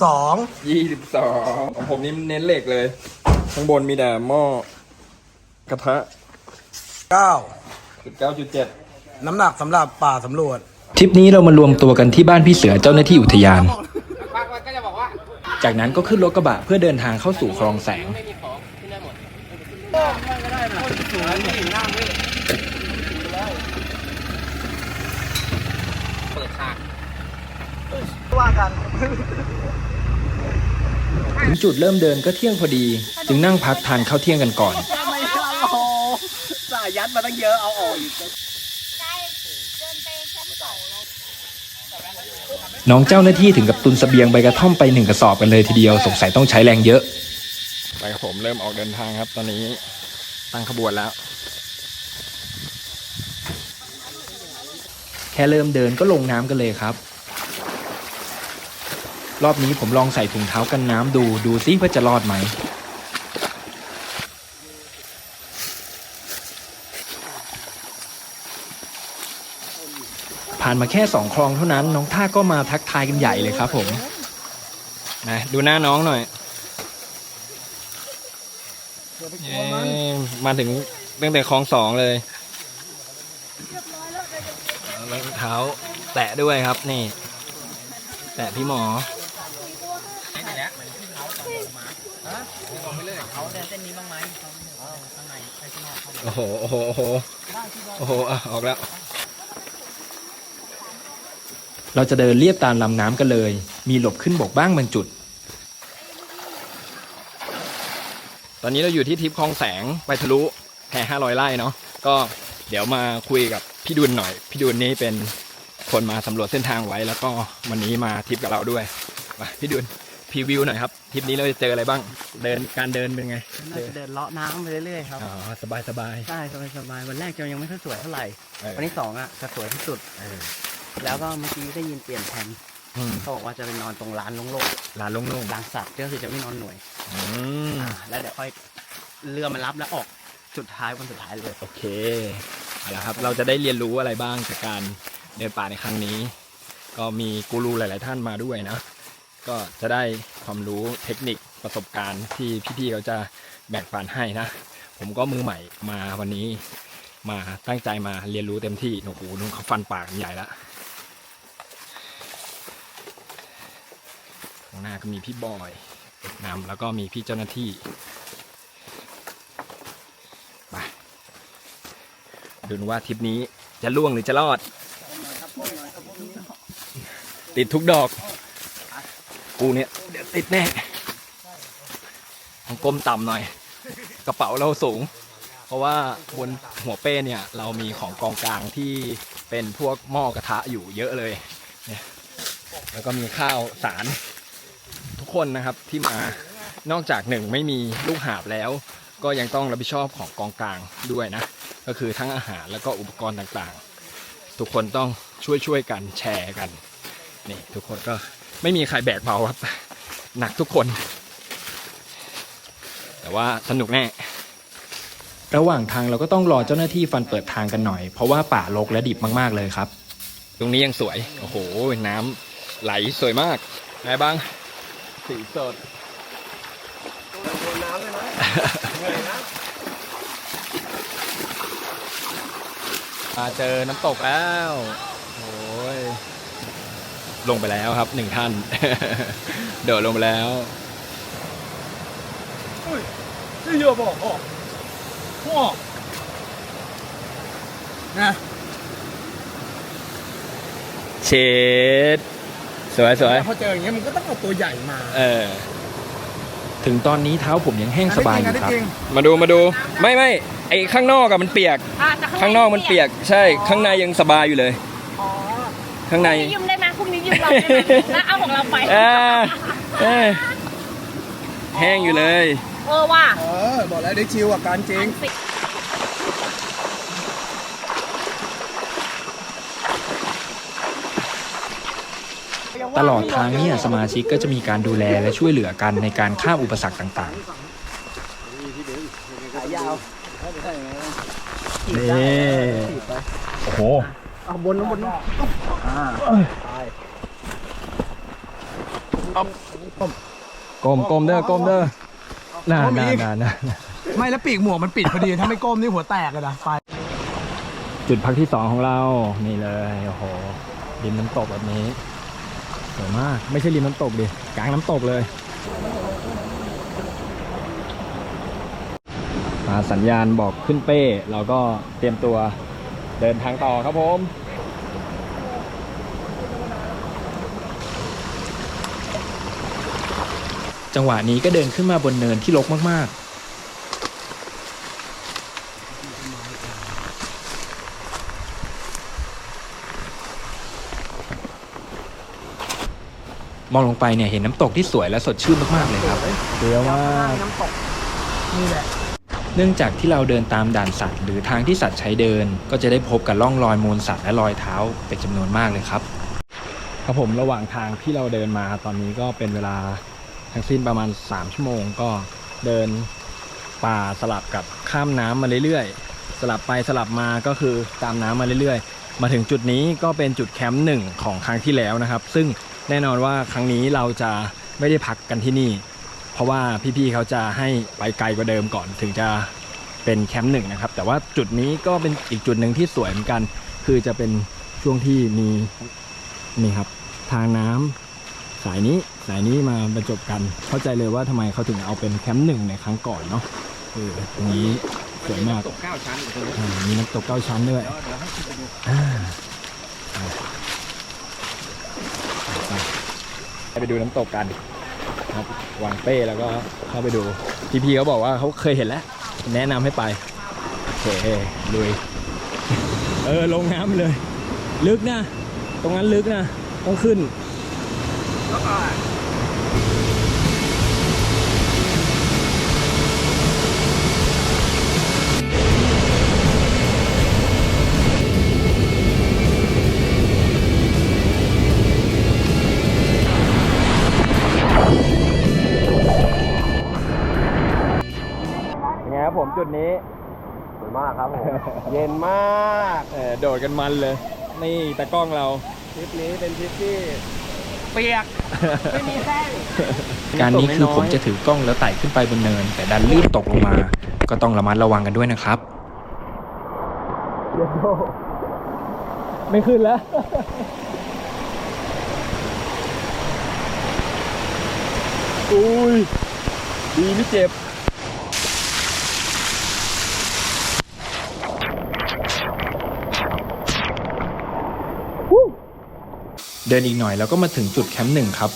ยี่สิบสองยี่สิบสองของผมนี่เน้นเหล็กเลย ข้างบนมีแต่หม้อกระทะเก้าจุดเก้าจุดเจ็ดน้ำหนักสำหรับป่าสำรวจ ทริปนี้เรามารวมตัวกันที่บ้านพี่เสือเจ้าหน้าที่อุทยาน จากนั้นก็ขึ้นรถกระบะเพื่อเดินทางเข้าสู่คลองแสง ถึงจุดเริ่มเดินก็เที่ยงพอดี จึงนั่งพักทานข้าวเที่ยงกันก่อน สายัดมาตั้งเยอะเอาออกอีกน้องเจ้าหน้าที่ถึงกับตุนเสบียงใบกระท่อมไปหนึ่งกระสอบกันเลยทีเดียวสงสัยต้องใช้แรงเยอะไปครับผมเริ่มออกเดินทางครับ ตอนนี้ตั้งขบวนแล้ว แค่เริ่มเดินก็ลงน้ำกันเลยครับ รอบนี้ผมลองใส่ถุงเท้ากันน้ำดู ดูซิว่าจะรอดไหม ผ่านมาแค่สองคลองเท่านั้น น้องท่าก็มาทักทายกันใหญ่เลยครับผมนะดูหน้าน้องหน่อยเย้มาถึงตั้งแต่คลองสองเลยรองเท้าแตะด้วยครับนี่ แตะพี่หมอ โอ้โห โอ้โห โอ้โห โอ้โหอะออกแล้ว เราจะเดินเลียบตามลำน้ำกันเลย มีหลบขึ้นบกบ้างบางจุด ตอนนี้เราอยู่ที่ทริปคลองแสงไปทะลุแห่ห้าร้อยไร่เนาะ ก็เดี๋ยวมาคุยกับพี่ดุลหน่อย พี่ดุลนี่เป็นคนมาสำรวจเส้นทางไว้แล้วก็วันนี้มาทริปกับเราด้วยมาพี่ดุล พรีวิวหน่อยครับทริปนี้เราจะเจออะไรบ้าง เดินการเดินเป็นไงน่าจะเดินเลาะน้ำไปเรื่อยๆครับ อ๋อสบายสบายใช่สบายๆวันแรกจะยังไม่ค่อยสวยเท่าไหร่เออวันที่สองอะจะสวยที่สุด แล้วก็เมื่อกี้ได้ยินเปลี่ยนแผนอืมเขาบอกว่าจะไปนอนตรงร้านโล่งลานโล่งๆร้านสัตว์ก็คือจะไม่นอนหน่วยๆอืมแล้วเดี๋ยวค่อยเรือมารับแล้วออกสุดท้ายวันสุดท้ายเลยโอเคเอาละครับ เราจะได้เรียนรู้อะไรบ้างจากการเดินป่าในครั้งนี้ ก็มีกูรูหลาย ๆ ท่านมาด้วยนะ ก็จะได้ความรู้เทคนิคประสบการณ์ที่พี่ๆเขาจะแบ่งปันให้นะ ผมก็มือใหม่มาวันนี้ มาตั้งใจมาเรียนรู้เต็มที่โอ้โหนุ่นเขาฟันปากใหญ่ละข้างหน้าก็มีพี่บอยนำแล้วก็มีพี่เจ้าหน้าที่ไปดูว่าทริปนี้จะล่วงหรือจะรอด ติดทุกดอก กูเนี่ยเดี๋ยวติดแน่ต้องก้มต่ำหน่อย กระเป๋าเราสูง เพราะว่าบนหัวเป้เนี่ยเรามีของกองกลางที่เป็นพวกหม้อกระทะอยู่เยอะเลยเนี่ยแล้วก็มีข้าวสารทุกคนนะครับที่มานอกจากหนึ่งไม่มีลูกหาบแล้ว ก็ยังต้องรับผิดชอบของกองกลางด้วยนะ ก็คือทั้งอาหารแล้วก็อุปกรณ์ต่างๆ ทุกคนต้องช่วยช่วยๆกันแชร์กันนี่ทุกคนก็ ไม่มีใครแบกเบาครับ หนักทุกคน แต่ว่าสนุกแน่ ระหว่างทางเราก็ต้องรอเจ้าหน้าที่ฟันเปิดทางกันหน่อย เพราะว่าป่ารกและดิบมากๆเลยครับ ตรงนี้ยังสวย โอ้โห น้ำไหลสวยมากไงบ้าง สีสดมาเจอน้ำตกแล้วโอ้ย ลงไปแล้วครับหนึ่งท่าน เดินลงไปแล้วนี่เยอะบอกออกพ่อนะเชดสวยสวยพอเจออย่างเงี้ยมันก็ต้องเอาตัวใหญ่มา เออ ถึงตอนนี้เท้าผมยังแห้งสบายอยู่ครับ มาดูมาดู ไม่ไม่ไอข้างนอกอะมันเปียก ข้างนอกมันเปียก ใช่ ข้างในยังสบายอยู่เลย ข้างใน ยืมได้ไหมพรุ่งนี้ยืมเราได้ไหมแล้วเอาของเราไปเออเออแห้งอยู่เลย เออว่ะเออ บอกแล้วได้ชิวกับการจริงตลอดทางเนี่ยสมาชิกก็จะมีการดูแลและช่วยเหลือกันในการข้ามอุปสรรคต่างขายาวๆนี่โอ้โหเอาบนบนโกลมกลมเด้อกลมเด้อน่าน่าน่าน่าไม่แล้วปีกหมวกมันปิดพอดี ถ้าไม่ก้มนี่หัวแตกเลยนะไปจุดพักที่สองของเรา นี่เลยโอ้โหริมน้ำตกแบบนี้สวยมาก ไม่ใช่ริมน้ำตกดิกลางน้ำตกเลยมาสัญญาณบอกขึ้นเป้ เราก็เตรียมตัวเดินทางต่อครับผม จังหวะนี้ก็เดินขึ้นมาบนเนินที่รกมากๆ มองลงไปเนี่ยเห็นน้ำตกที่สวยและสดชื่นมากๆเลยครับเดี๋ยวมากเนื่องจากที่เราเดินตามด่านสัตว์ หรือทางที่สัตว์ใช้เดิน ก็จะได้พบกับร่องรอยมูลสัตว์และรอยเท้าเป็นจำนวนมากเลยครับ ครับผมระหว่างทางที่เราเดินมาตอนนี้ก็เป็นเวลา ทั้งสิ้นประมาณ 3 ชั่วโมงก็เดินป่าสลับกับข้ามน้ำมาเรื่อยๆ สลับไปสลับมาก็คือตามน้ำมาเรื่อยๆ มาถึงจุดนี้ก็เป็นจุดแคมป์หนึ่งของครั้งที่แล้วนะครับ ซึ่งแน่นอนว่าครั้งนี้เราจะไม่ได้พักกันที่นี่ เพราะว่าพี่ๆเขาจะให้ไปไกลกว่าเดิมก่อนถึงจะเป็นแคมป์หนึ่งนะครับ แต่ว่าจุดนี้ก็เป็นอีกจุดหนึ่งที่สวยเหมือนกัน คือจะเป็นช่วงที่มีนี่ครับทางน้ำ สายนี้สายนี้มาบรรจบกัน เข้าใจเลยว่าทำไมเขาถึงเอาเป็นแคมป์หนึ่งในครั้งก่อนเนาะเออตรงนี้สวยมากตกเก้าชั้นมีน้ำตกเก้าชั้นด้วยไปดูอ่าอ่าไปไปดูน้ำตกกันครับวางเป้แล้วก็เข้าไปดูพี่ๆเขาบอกว่าเขาเคยเห็นแล้ว แนะนำให้ไปโอเคลุยเออลงน้ำเลย ลึกนะ ตรงนั้นลึกนะ ต้องขึ้น เป็นไงครับผมจุดนี้ สวยมากครับผม เย็นมาก เออโดดกันมันเลย นี่ตากล้องเรา ทริปนี้เป็นทริปที่ เปียก ไม่มีแห้ง การนี้คือผมจะถือกล้องแล้วไต่ขึ้นไปบนเนิน แต่ดันลื่นตกลงมา ก็ต้องระมัดระวังกันด้วยนะครับ ไม่ขึ้นแล้ว อุ้ย ดีไม่เจ็บ เดินอีกหน่อยแล้วก็มาถึงจุดแคมป์หนึ่งครับ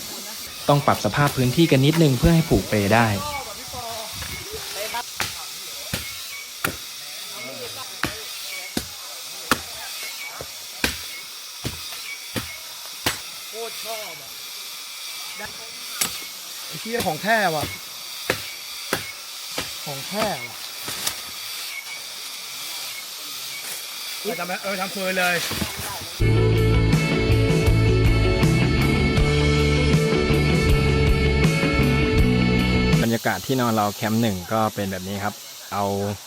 ต้องปรับสภาพพื้นที่กันนิดนึงเพื่อให้ผูกเปลได้ไอ้ที่ของแท้ว่ะ ของแท้ว่ะเออทำเออทำเพลินเลย รยากาศที่นอนเราแคมป์หนึ่งก็เป็นแบบนี้ครับ เอา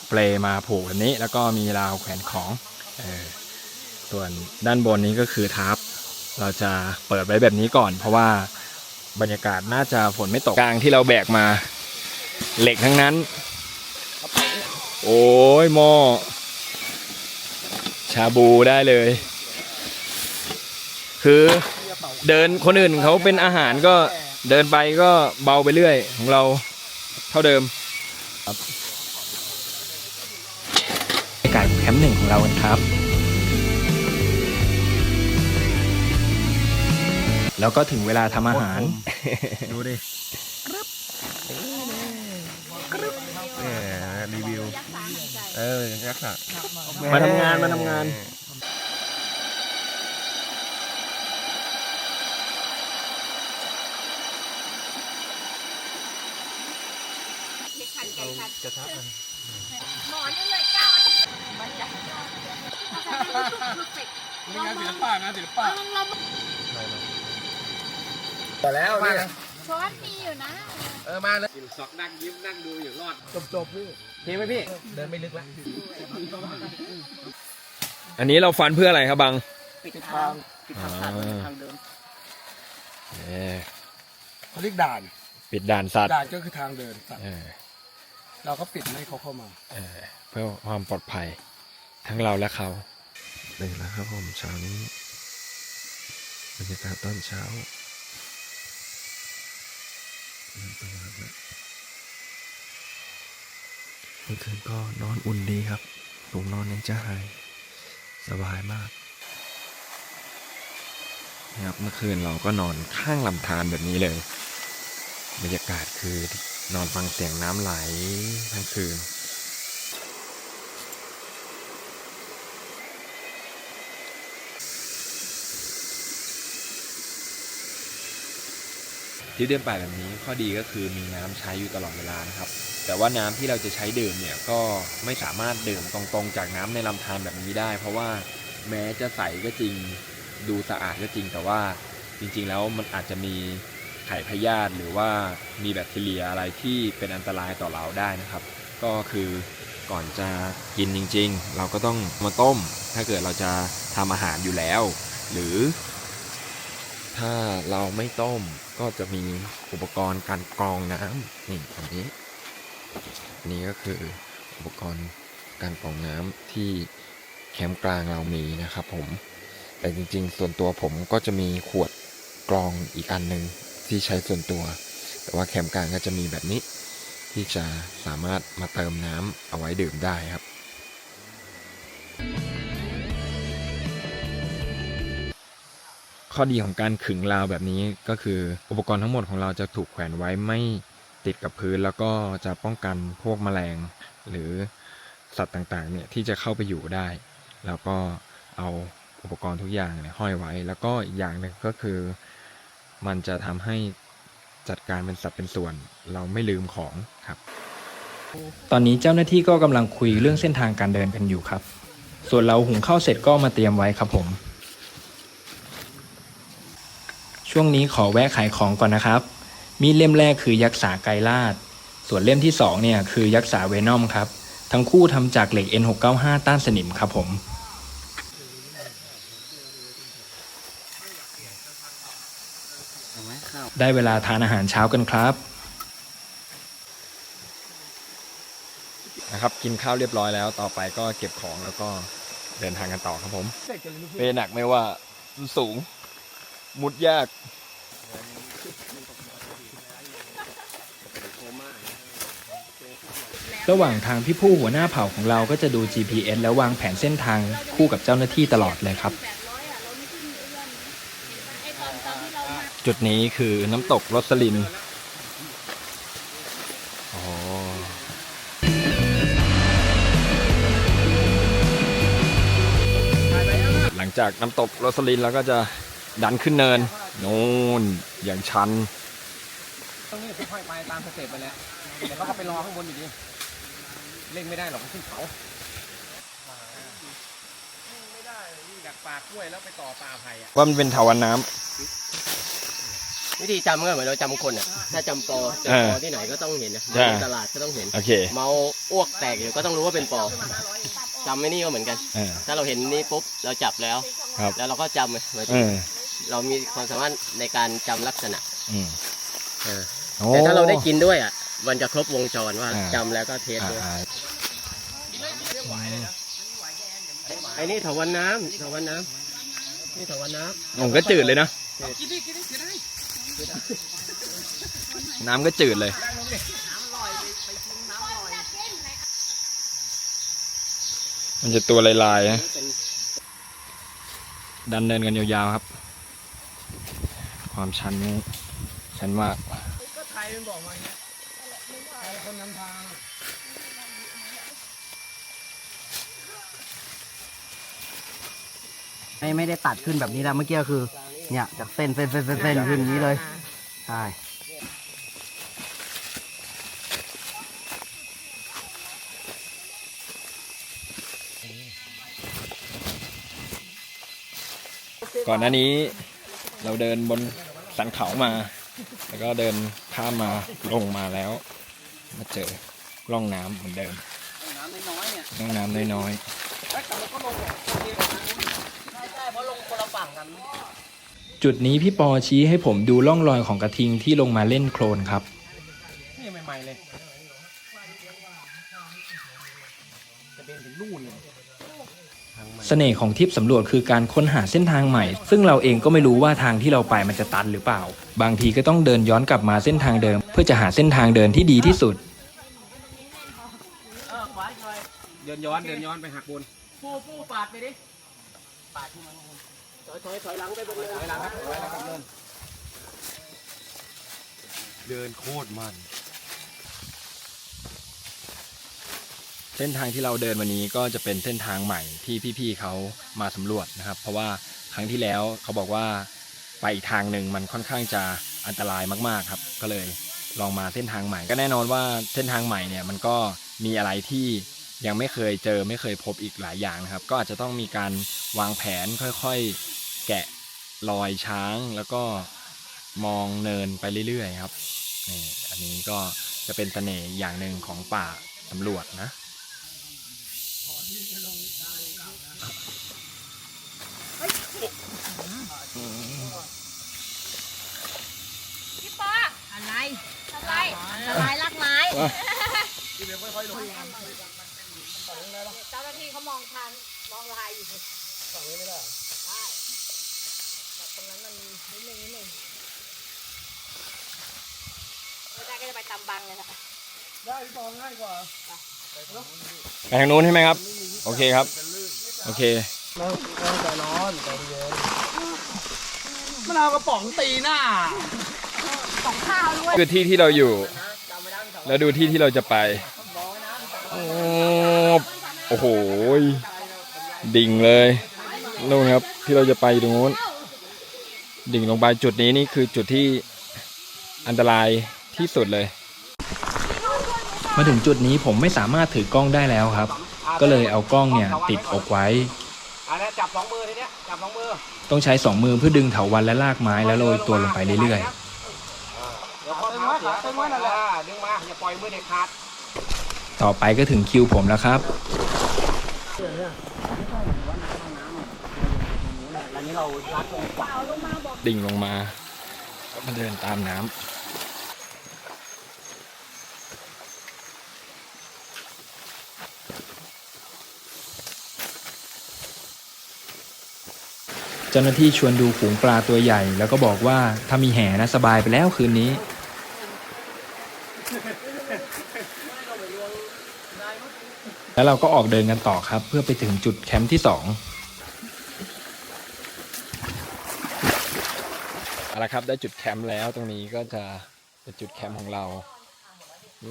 เปลมาผูกแบบนี้ แล้วก็มีราวแขวนของออส่วนด้านบนนี้ก็คือทับเราจะเปิดไว้แบบนี้ก่อน เพราะว่าบรรยากาศน่าจะฝนไม่ตกกลางที่เราแบกมา เหล็กทั้งนั้น โอ้ยหม้อชาบูได้เลย คือเดินคนอื่นเขาเป็นอาหารก็เดินไปก็เบาไปเรื่อยของเรา เท่าเดิมบรรยากาศแคมป์หนึ่งของเรากันครับ แล้วก็ถึงเวลาทำอาหาร ดูดิรีวิว เออยักษ์อะมาทำงานมาทำงาน หมอนี่เลยเก้าอาทิตย์มันจะนี่งานศิลปะงานศิลปะลองลองแต่แล้วเนี่ยช้อนมีอยู่นะ เออมาเลยสอกนั่งยิ้มนั่งดูอยู่รอด จบจบๆพี่เทไหมพี่ เดินไม่ลึกแล้วอันนี้เราฟันเพื่ออะไรครับบัง ปิดทาง ปิดทางผ่านอ่าทางเดินเอ่อเขาเรียกด่าน ปิดด่านสัตว์ ด่านก็คือทางเดินสัตว์ เออเราก็ปิดไม่ให้เขาเข้ามา เออเพื่อความปลอดภัย ทั้งเราและเขานี่แหละครับผมเช้านี้บรรยากาศตอนเช้าเริ่มตัวแล้วนะเมื่อคืนก็นอนอุ่นดีครับผมนอนในจ้าไฮสบายมากนะครับเมื่อคืนเราก็นอนข้างลำธารแบบนี้เลย บรรยากาศคือ นอนฟังเสียงน้ำไหลทั้งคืน ที่เดินป่าแบบนี้ข้อดีก็คือมีน้ำใช้อยู่ตลอดเวลานะครับ แต่ว่าน้ำที่เราจะใช้ดื่มเนี่ยก็ไม่สามารถดื่มตรงๆ จากน้ำในลำธารแบบนี้ได้ เพราะว่าแม้จะใสก็จริงดูสะอาดก็จริงแต่ว่าจริงๆแล้วมันอาจจะมี ไข่พยาธิหรือว่ามีแบคทีเรียอะไรที่เป็นอันตรายต่อเราได้นะครับ ก็คือก่อนจะกินจริง ๆ เราก็ต้องมาต้ม ถ้าเกิดเราจะทำอาหารอยู่แล้ว หรือ ถ้าเราไม่ต้มก็จะมีอุปกรณ์การกรองน้ำนี่อันนี้นนี้ก็คืออุปกรณ์การกรองน้ำที่แคมป์กลางเรามีนะครับผมแต่จริงๆ ส่วนตัวผมก็จะมีขวดกรองอีกอันหนึ่ง ที่ใช้ส่วนตัว แต่ว่าแคมป์กลางก็จะมีแบบนี้ ที่จะสามารถมาเติมน้ำเอาไว้ดื่มได้ครับ ข้อดีของการขึงราวแบบนี้ก็คืออุปกรณ์ทั้งหมดของเราจะถูกแขวนไว้ไม่ติดกับพื้นแล้วก็จะป้องกันพวกแมลง หรือสัตว์ต่างๆเนี่ยที่จะเข้าไปอยู่ได้ แล้วก็เอาอุปกรณ์ทุกอย่างเนี่ยห้อยไว้ แล้วก็อีกอย่างหนึ่งก็คือ มันจะทำให้จัดการเป็นสัดเป็นส่วน เราไม่ลืมของครับ ตอนนี้เจ้าหน้าที่ก็กำลังคุยเรื่องเส้นทางการเดินกันอยู่ครับ ส่วนเราหุงข้าวเสร็จก็มาเตรียมไว้ครับผม ช่วงนี้ขอแวะขายของก่อนนะครับ มีเล่มแรกคือยักษ์สาไกรลาด ส่วนเล่มที่สองเนี่ยคือยักษ์สาเวนอมครับ ทั้งคู่ทำจากเหล็ก N695 ต้านสนิมครับผม เอา ไหมข้าวได้เวลาทานอาหารเช้ากันครับนะครับกินข้าวเรียบร้อยแล้วต่อไปก็เก็บของแล้วก็เดินทางกันต่อครับผมเปหนักไม่ว่ามันสูง มุดยาก ระหว่างทางพี่ผู้หัวหน้าเผ่าของเราก็จะดู GPS แล้ววางแผนเส้นทางคู่กับเจ้าหน้าที่ตลอดเลยครับ จุดนี้คือน้ำตกรสลินอ๋อหลังจากน้ำตกโรสลินแล้วก็จะดันขึ้นเนินโน่นอย่างชันต้องนี่ค่อยๆไปตามสเต็ปไปแหล้วเดี๋ยวเขาก็ไปรอข้างบนอยู่ดีเล่งไม่ได้หรอกเขาขึ้นเขาไม่ได้จากปากกล้วยแล้วไปต่อตาไผ่อะว่ามันเป็นเถาวันน้ำ วิธีจำก็เหมือนเราจำคนอะ ถ้าจำปอเจอเออปอที่ไหนก็ต้องเห็นนะใช่ ในตลาดก็ต้องเห็น โอเคเมาอ้วกแตกอยู่ก็ต้องรู้ว่าเป็นปอจำไม่นี่ก็เหมือนกัน เออถ้าเราเห็นนี่ปุ๊บเราจับแล้ว ครับแล้วเราก็จำเลยหมายเอถึงอเรามีความสามารถในการจำลักษณะอืมเออโอ้ แต่ถ้าเราได้กินด้วยอะ มันจะครบวงจรว่าอ่า จำแล้วก็เทสอ่าด้วยอ่าไอ้นี่ถาวันน้ำถาวันน้ำนี่ถาวันน้ผมก็จืดเลยนะ น้ำก็จืดเลย มันจะตัวลายๆนะำเป็นดันเนินกันยาวๆครับ ความชันนี้ชันมากก็ไทยมันบอกมาอย่างเงี้ยไทยคนนำทางไม่ไม่ได้ตัดขึ้นแบบนี้แล้วเมื่อกี้ก็คือ เนี่ยจากเส้นเส้นเส้นเส้นเส้นขึ้นอย่างนี้เลยใช่ก่อนหน้านี้เราเดินบนสันเขามา แล้วก็เดินข้ามมาลงมาแล้ว มาเจอร่องน้ำเหมือนเดิมร่องน้ำน้อยใช่ใช่เพราะลงคนละฝั่งกันๆ จุดนี้พี่ปอชี้ให้ผมดูร่องรอยของกระทิงที่ลงมาเล่นโคลนครับ นี่ใหม่ๆเลย จะเป็นถึงนู่นเลยทางใหม่เสน่ห์ของทริปสำรวจคือการค้นหาเส้นทางใหม่ ซึ่งเราเองก็ไม่รู้ว่าทางที่เราไปมันจะตันหรือเปล่า บางทีก็ต้องเดินย้อนกลับมาเส้นทางเดิม เพื่อจะหาเส้นทางเดินที่ดีที่สุด เดินย้อนเดินย้อนไปหักบน ปูปูปาดไปดิ ปาดที่มัน ถอยถอยถอยหลังไปบนเลยถอยหลังครับถอยหลังครับเดินเดินโคตรมัน เส้นทางที่เราเดินวันนี้ก็จะเป็นเส้นทางใหม่ที่พี่ๆเขามาสำรวจนะครับ เพราะว่าครั้งที่แล้วเขาบอกว่าไปอีกทางหนึ่งมันค่อนข้างจะอันตรายมากๆครับ ก็เลยลองมาเส้นทางใหม่ ก็แน่นอนว่าเส้นทางใหม่เนี่ยมันก็มีอะไรที่ยังไม่เคยเจอไม่เคยพบอีกหลายอย่างนะครับ ก็อาจจะต้องมีการวางแผนค่อยๆ แกะรอยช้างแล้วก็มองเนินไปเรื่อยๆครับนี่อันนี้ก็จะเป็นเสน่ห์อย่างหนึ่งของป่าสำรวจนะพี่ปออะไร อะไร อะไรรักไม้เจ้าหน้าที่เขามองทันมองลายอยู่ฝั่งนี้ไม่ได้ได้แต่ต รงนั้นมันมีนิดนึงนิดนึงไม่ได้ก็จะไปตำบังเลยนะไปทางนู้นใช่ไหมครับ โอเคครับ โอเคมันเอากระป๋องตีหน้าคือที่ที่เราอยู่ แล้วดูที่ที่เราจะไปโอ้โอ้โห ดิ่งเลยนู่นครับ ที่เราจะไปอยู่ตรงนู้น ดิ่งลงไปจุดนี้นี่คือจุดที่อันตรายที่สุดเลย มาถึงจุดนี้ผมไม่สามารถถือกล้องได้แล้วครับ ก็เลยเอากล้องเนี่ยติดอกไว้อันนี้จับสองมือทีเนี้ยจับสองมือต้องใช้สองมือเพื่อดึงเถาวันและลากไม้แล้วโรยตัวลงไปเรื่อยเดี๋ยวพอเท้าเสียตึงไว้นั่นแหละดึงมาอย่าปล่อยมือเด็ดขาดๆต่อไปก็ถึงคิวผมแล้วครับ ดิ่งลงมาก็มาเดินตามน้ำเจ้าหน้าที่ชวนดูฝูงปลาตัวใหญ่ แล้วก็บอกว่าถ้ามีแห่นะสบายไปแล้วคืนนี้ แล้วเราก็ออกเดินกันต่อครับ เพื่อไปถึงจุดแคมป์ที่สอง เอาละครับได้จุดแคมป์แล้วตรงนี้ก็จะเป็นจุดแคมป์ของเรา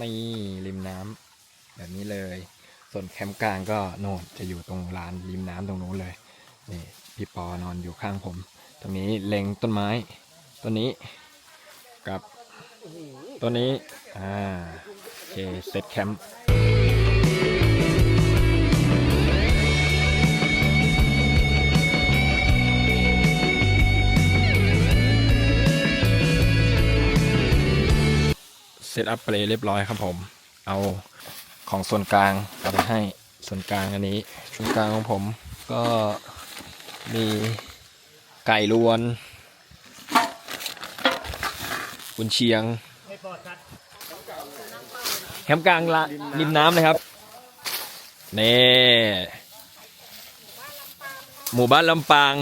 นี่ริมน้ำแบบนี้เลย ส่วนแคมป์กลางก็โน่นจะอยู่ตรงลานริมน้ำตรงนู้นเลย นี่พี่ปอนอนอยู่ข้างผม ตรงนี้เล็งต้นไม้ต้นนี้กับต้นนี้ อ่าโอเคเซตแคมป์ ซตอัพเปลเรียบร้อยครับผม เอาของส่วนกลางเอาไปให้ส่วนกลางอันนี้ ส่วนกลางของผมก็มีไก่ลวนกุนเชียง แคมป์กลางละริมน้ำเลยครับนี่หมู่บ้านลำปาง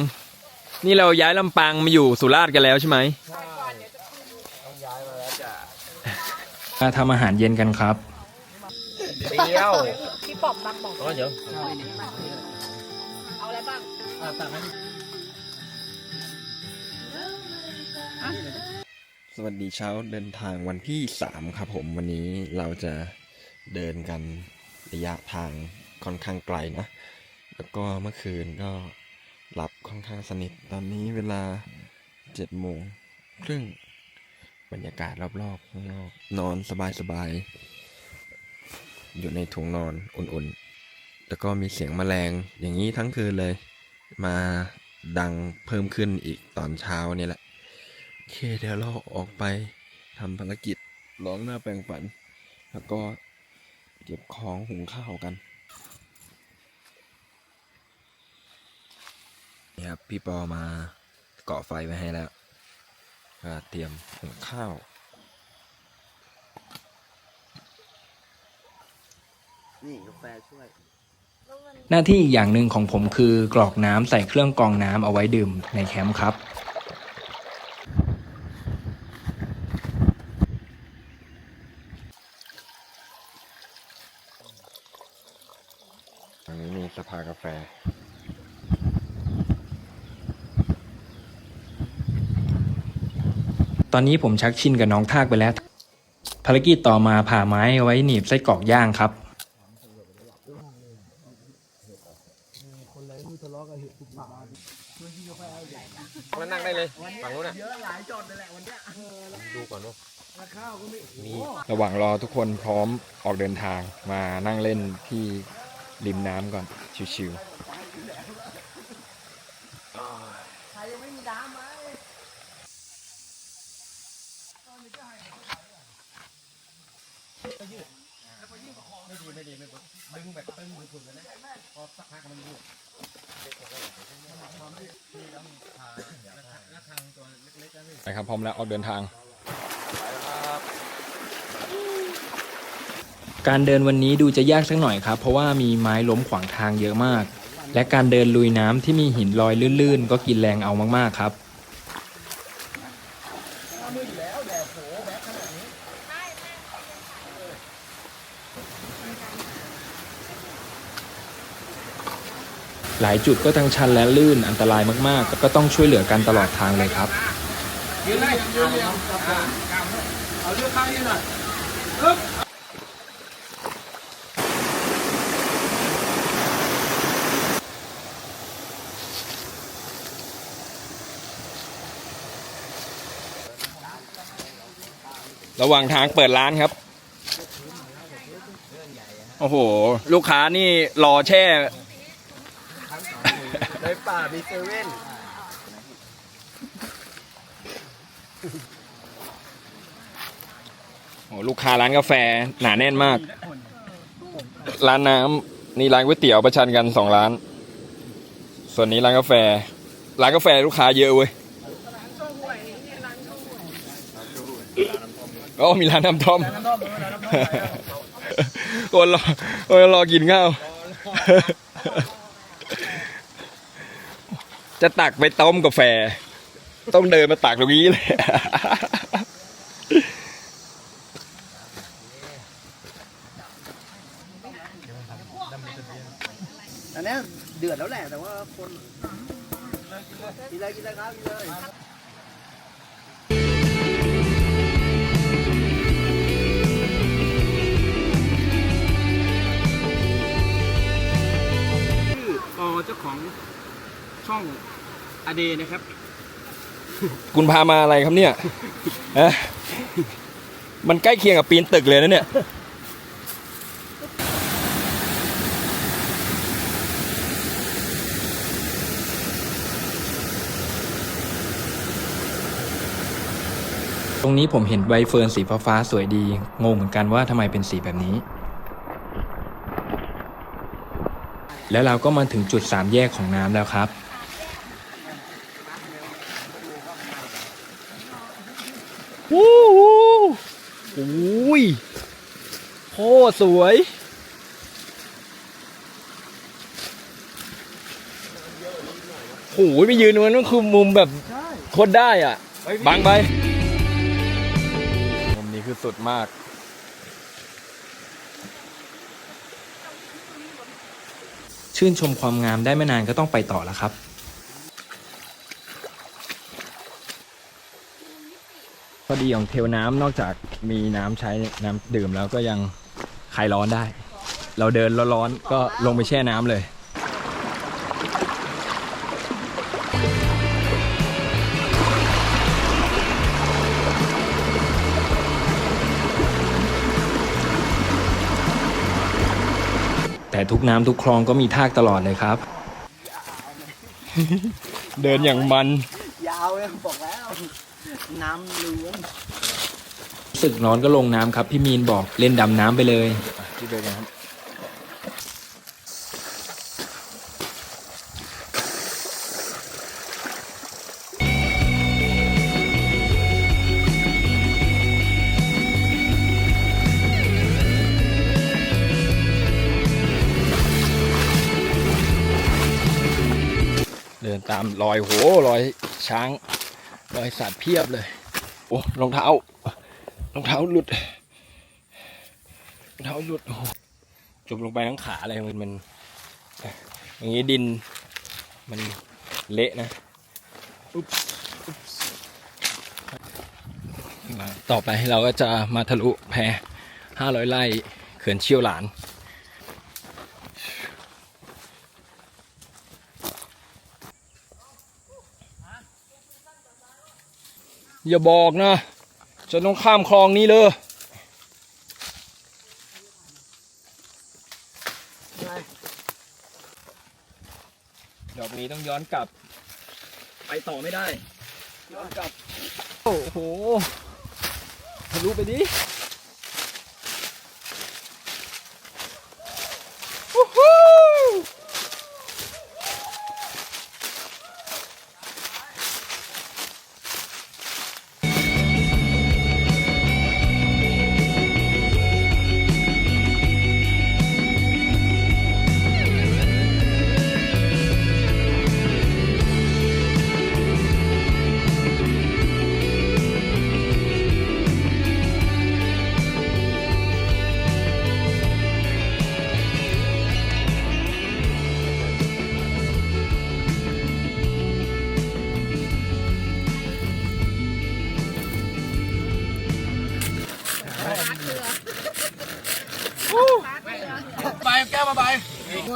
นี่เราย้ายลำปางมาอยู่สุราษฎร์กันแล้วใช่ไหม มาทำอาหารเย็นกันครับเดียวพี่ปอบบังบอกอ๋อเดี๋ยวเอาอะไรบ้างสวัสดีเช้าเดินทางวันที่สามครับผมวันนี้เราจะเดินกันระยะทางค่อนข้างไกลนะ แล้วก็เมื่อคืนก็หลับค่อนข้างสนิทตอนนี้เวลาเจ็ดโมงครึ่ง บรรยากาศรอบๆข้างนอกนอนสบายๆ อยู่ในถุงนอนอุ่นๆ แล้วก็มีเสียงแมลงอย่างนี้ทั้งคืนเลย มาดังเพิ่มขึ้นอีกตอนเช้านี่แหละ โอเคเดี๋ยวเราออกไปทำภารกิจล้างหน้าแปรงฟัน แล้วก็เก็บของหุงข้าวกันนี่ครับพี่ปอมาเก่อไฟไว้ให้แล้ว ก็เตรียมหุงข้าว นี่กาแฟช่วย หน้าที่อีกอย่างหนึ่งของผมคือกรอกน้ำใส่เครื่องกรองน้ำเอาไว้ดื่มในแคมป์ครับ ตรงนี้มีสภากาแฟ ตอนนี้ผมชักชินกับน้องทากไปแล้ว ภารกิจต่อมาผ่าไม้เอาไว้หนีบไส้กรอกย่างครับมานั่งได้เลยฝั่งนู้นน่ะดูก่อนว่าระหว่างรอทุกคนพร้อมออกเดินทางมานั่งเล่นที่ริมน้ำก่อนชิวๆ ดึงแบบตึงสุดๆเลยนะพอสักพักมันรูดไปครับพร้อมแล้วออกเดินทาง การเดินวันนี้ดูจะยากสักหน่อยครับ เพราะว่ามีไม้ล้มขวางทางเยอะมาก และการเดินลุยน้ำที่มีหินลอยลื่นๆ ก็กินแรงเอามากๆครับ หลายจุดก็ทั้งชันและลื่นอันตรายมากๆ ก็ต้องช่วยเหลือกันตลอดทางเลยครับยืนเลยยืนเรียเอาเลือกข้างนี้หน่อยระหว่างทางเปิดร้านครับ โอ้โห ลูกค้านี่รอแช่ ในป่ามีเซเว่นโอ้ลูกค้าร้านกาแฟหนาแน่นมาก ร้านน้ำนี่ร้านก๋วยเตี๋ยวประชันกันสองร้าน ส่วนนี้ร้านกาแฟ ร้านกาแฟลูกค้าเยอะเว้ยอ๋อมีร้านน้ำท่อมคนรอคนรอกินข้าว จะตักไปต้มกาแฟ ต้องเดินมาตักตรงนี้เลย อันเนี้ยเดือดแล้วแหละแต่ว่าคนกินเลยกินเลยครับกินเลยอ๋อเจ้าของช่อง อเดนะครับ คุณพามาอะไรครับเนี่ยฮะมันใกล้เคียงกับปีนตึกเลยนะเนี่ย ตรงนี้ผมเห็นใบเฟิร์นสีฟ้าๆสวยดี งงเหมือนกันว่าทำไมเป็นสีแบบนี้ แล้วเราก็มาถึงจุดสามแยกของน้ำแล้วครับ วู้วู้โอ้ยโค ตรสวย โอ้ยไปยืนตรงนั้นคือมุมแบบโคตรได้อะ บังไป มุมนี้คือสุดมาก ชื่นชมความงามได้ไม่นานก็ต้องไปต่อแล้วครับพอดีของเทลน้ำนอกจากมีน้ำใช้น้ำดื่มแล้วก็ยัง คลายร้อนได้ เราเดินร้อนๆก็ลงไปแช่น้ำเลยแต่ทุกน้ำทุกคลองก็มีทากตลอดเลยครับ เดินอย่างมัน ยาวเลยบอกแล้ว น้ำล้วนรู้ึกร้อนก็ลงน้ำครับ พี่มีนบอกเล่นดำน้ำไปเลยที่เดินครับเดินตามรอยโหรอยช้าง รอยสัตว์เพียบเลย โอ้รองเท้า รองเท้าหลุดรองเท้าหลุดโอ้จมลงไปทั้งขาเลยมันมัน อย่างนี้ดิน มันเละนะอุ๊บอุ๊บต่อไปเราก็จะมาทะลุแพห้าร้อยไร่เขื่อนเชี่ยวหลาน อย่าบอกนะ จะต้องข้ามคลองนี้เลยดอกนี้ต้องย้อนกลับ ไปต่อไม่ได้ ย้อนกลับ โอ้โหทะลุไปดิ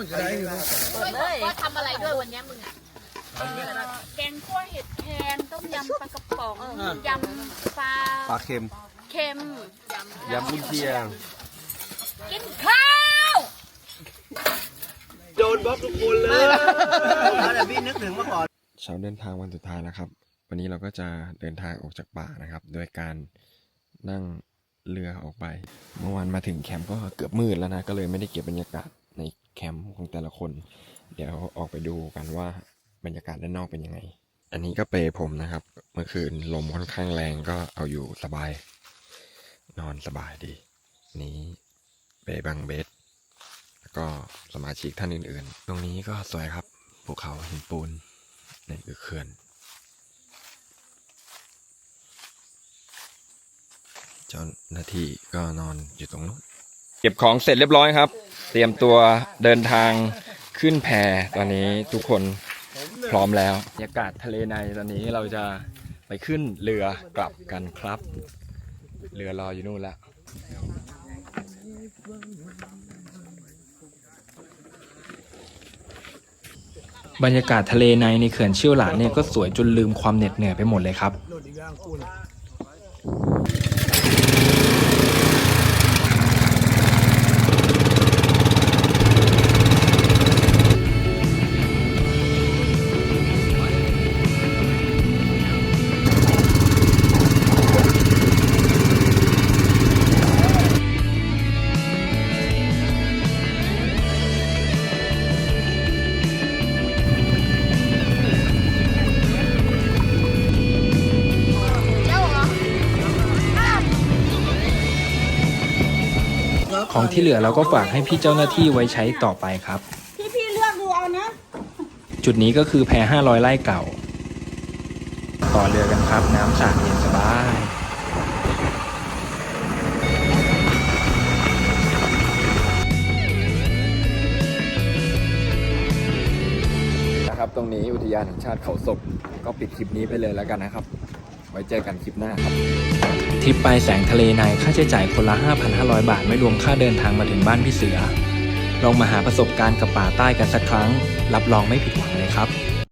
เลยว่าทำอะไรด้วยวันเนี้ยมึงอะแกงคั่วเห็ดแครงต้มยำปลากระป๋องยำปลาปลาเค็มเค็มยำบุญเชียง กินข้าว โดนบล็อกทุกคนเลยแต่พี่นึกถึงเมื่อก่อนเช้าเดินทางวันสุดท้ายแล้วครับ วันนี้เราก็จะเดินทางออกจากป่านะครับ โดยการนั่งเรือออกไป เมื่อวานมาถึงแคมป์ก็เกือบมืดแล้วนะ ก็เลยไม่ได้เก็บบรรยากาศใน แคมป์ของแต่ละคน เดี๋ยวออกไปดูกันว่าบรรยากาศด้านนอกเป็นยังไง อันนี้ก็เปผมนะครับ เมื่อคืนลมค่อนข้างแรงก็เอาอยู่สบาย นอนสบายดี นี้เปบังเบสแล้วก็สมาชิกท่านอื่นๆ ตรงนี้ก็สวยครับภูเขาหินปูนนี่คือเขื่อนเจ้าหน้าที่ก็นอนอยู่ตรงนู้น เก็บของเสร็จเรียบร้อยครับ เตรียมตัวเดินทางขึ้นแพตอนนี้ทุกคนพร้อมแล้วบรรยากาศทะเลในตอนนี้เราจะไปขึ้นเรือกลับกันครับ เรือรออยู่นู่นแล้วบรรยากาศทะเลในในเขื่อนเชี่ยวหลานเนี่ยก็สวยจนลืมความเหน็ดเหนื่อยไปหมดเลยครับ ของที่เหลือเราก็ฝากให้พี่เจ้าหน้าที่ไว้ใช้ต่อไปครับ พี่พี่เลือกดูเอานะ จุดนี้ก็คือแพ500ไร่เก่า ต่อเรือกันครับ น้ำสาดเย็นสบายนะครับตรงนี้อุทยานแห่งชาติเขาศกก็ปิดคลิปนี้ไปเลยแล้วกันนะครับ ไว้เจอกันคลิปหน้าครับ ทริปไปแสงทะเลในค่าใช้จ่ายคนละ 5,500 บาท ไม่รวมค่าเดินทางมาถึงบ้านพี่เสือ ลองมาหาประสบการณ์กับป่าใต้กันสักครั้ง รับรองไม่ผิดหวังเลยครับ